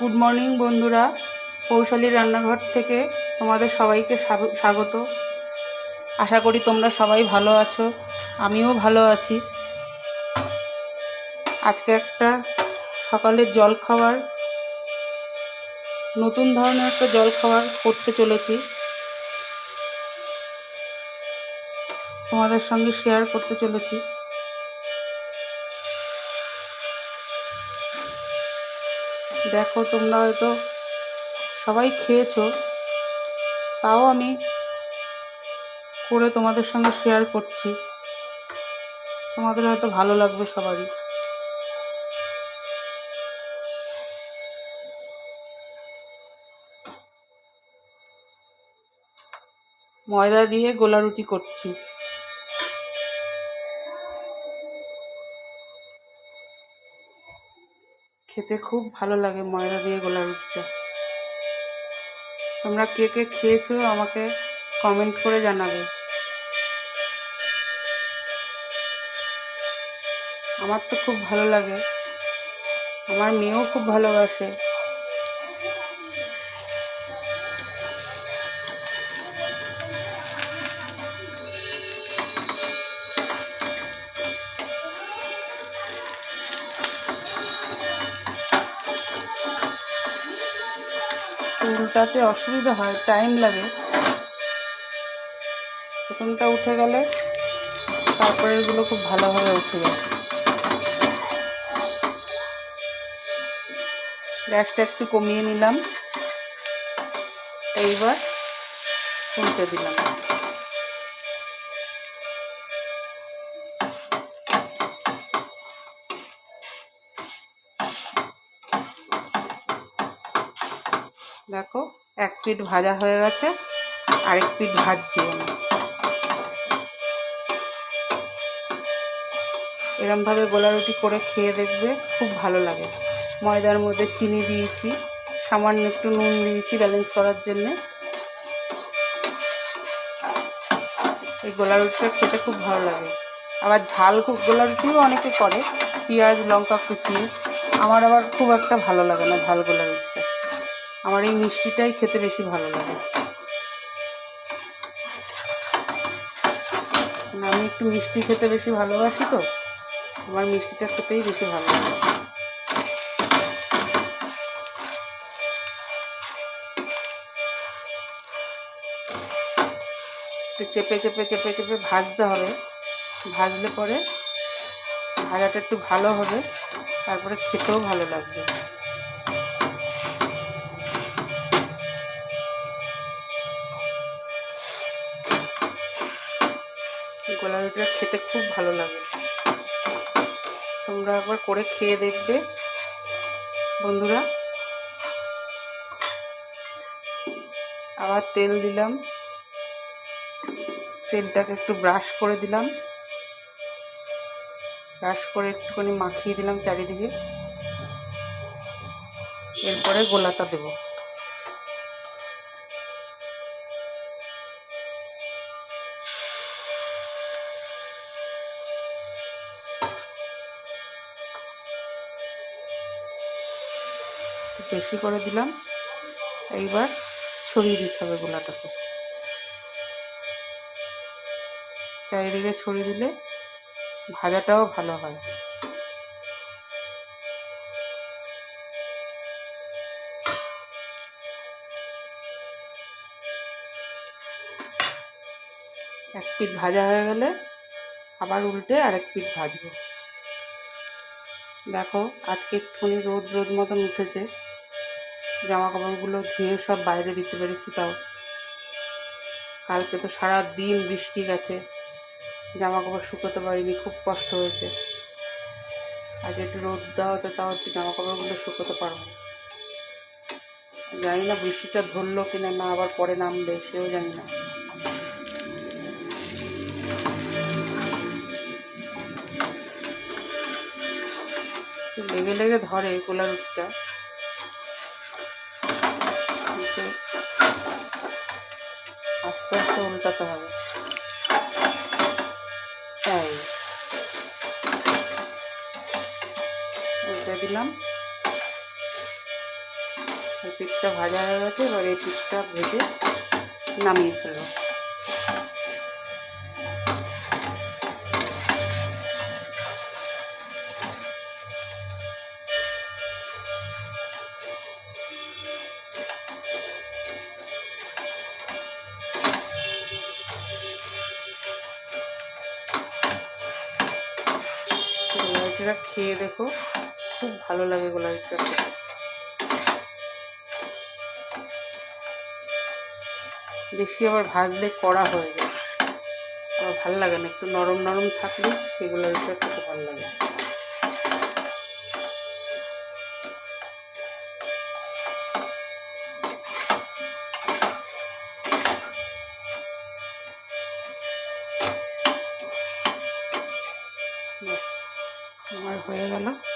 Good morning বন্ধুরা। কৌশলী রান্নাঘর থেকে তোমাদের সবাইকে স্বাগ- স্বাগত। আশা করি তোমরা সবাই ভালো আছো, আমিও ভালো আছি। আজকে একটা সকালের জল খাবার নতুন ধরনের একটা জল খাবার করতে চলেছি। তোমাদের সঙ্গে শেয়ার করতে চলেছি। দেখো তোমরা হয়তো সবাই খেয়েছো। তাও আমি করে তোমাদের সঙ্গে শেয়ার করছি। তোমাদের হয়তো ভালো লাগবে সবারই। ময়দা দিয়ে গোলা রুটি করছি। খেতে খুব ভালো লাগে ময়দা দিয়ে গোলা রুটিটা। তোমরা কে কে খেয়েছো আমাকে কমেন্ট করে জানাবে। আমার তো খুব ভালো লাগে। আমার মেয়েও খুব ভালোবাসে। উল্টাতে অসুবিধা হয়, টাইম লাগে। প্রথমটা উঠে গেলে তারপরে এগুলো খুব ভালোভাবে উঠে যায়। গ্যাসটা একটু কমিয়ে নিলাম। এইবার উল্টে দিলাম। দেখো, এক পিঠ ভাজা হয়ে গেছে, আরেক পিঠ ভাজছি আমি। এরমভাবে গোলা রুটি করে খেয়ে দেখবে খুব ভালো লাগে। ময়দার মধ্যে চিনি দিয়েছি, সামান্য একটু নুন দিয়েছি ব্যালেন্স করার জন্যে। এই গোলা রুটিটা খেতে খুব ভালো লাগে। আবার ঝাল খুব গোলা রুটিও অনেকে করে, পেঁয়াজ, লঙ্কা কুচিয়ে আমার আবার খুব একটা ভালো লাগে না ঝাল গোলা রুটিটা আমার এই মিষ্টিটাই খেতে বেশি ভালো লাগে। আমি একটু মিষ্টি খেতে বেশি ভালোবাসি তো, আমার মিষ্টিটা খেতেই বেশি ভালো লাগে। একটু চেপে চেপে চেপে চেপে ভাজতে হবে। ভাজলে পরে ভাজাটা একটু ভালো হবে, তারপরে খেতেও ভালো লাগবে। রুটিটা খেতে খুব ভালো লাগে। তোমরা একবার করে খেয়ে দেখবে। বন্ধুরা, আবার তেল দিলাম। তেলটাকে একটু ব্রাশ করে দিলাম। ব্রাশ করে একটুখানি মাখিয়ে দিলাম চারিদিকে। এরপরে গোলাটা দেবো। বেশি করে দিলাম। এইবার ছড়িয়ে দিতে হবে গোলাটাকে। চারিদিকে ছড়িয়ে দিলে ভাজাটাও ভালো হয়। এক পিঠ ভাজা হয়ে গেলে আবার উল্টে আরেক পিঠ ভাজবো। দেখো, আজকে একটুখানি রোদ রোদ মতন উঠেছে। জামা কাপড়গুলো ধুয়ে সব বাইরে দিতে পেরেছি তাও। কালকে তো সারা দিন বৃষ্টি গেছে। জামা কাপড় শুকোতে পারিনি, খুব কষ্ট হয়েছে। আজ একটু রোদ দেওয়াতে তাও একটু জামা কাপড়গুলো শুকোতে পারব। জানি না বৃষ্টিটা ধরলো কিনা, না আবার পরে নামবে, সেও জানি না। একটু লেগে লেগে ধরে কোলা রুটিটা। আস্তে আস্তে উল্টাতে হবে। তাই। উল্টে দিলাম। এই পিঠটা ভাজা হয়ে গেছে, এবার এই পিঠটা ভেজে নামিয়ে ফেলব। গোলাপিটা খেয়ে দেখো, খুব ভালো লাগে গোলাপিটা বেশি আবার ভাজলে কড়া হয়ে যায়। আমার ভালো লাগে না, একটু নরম নরম থাকলে সেগুলো খুব ভালো লাগে। वाला।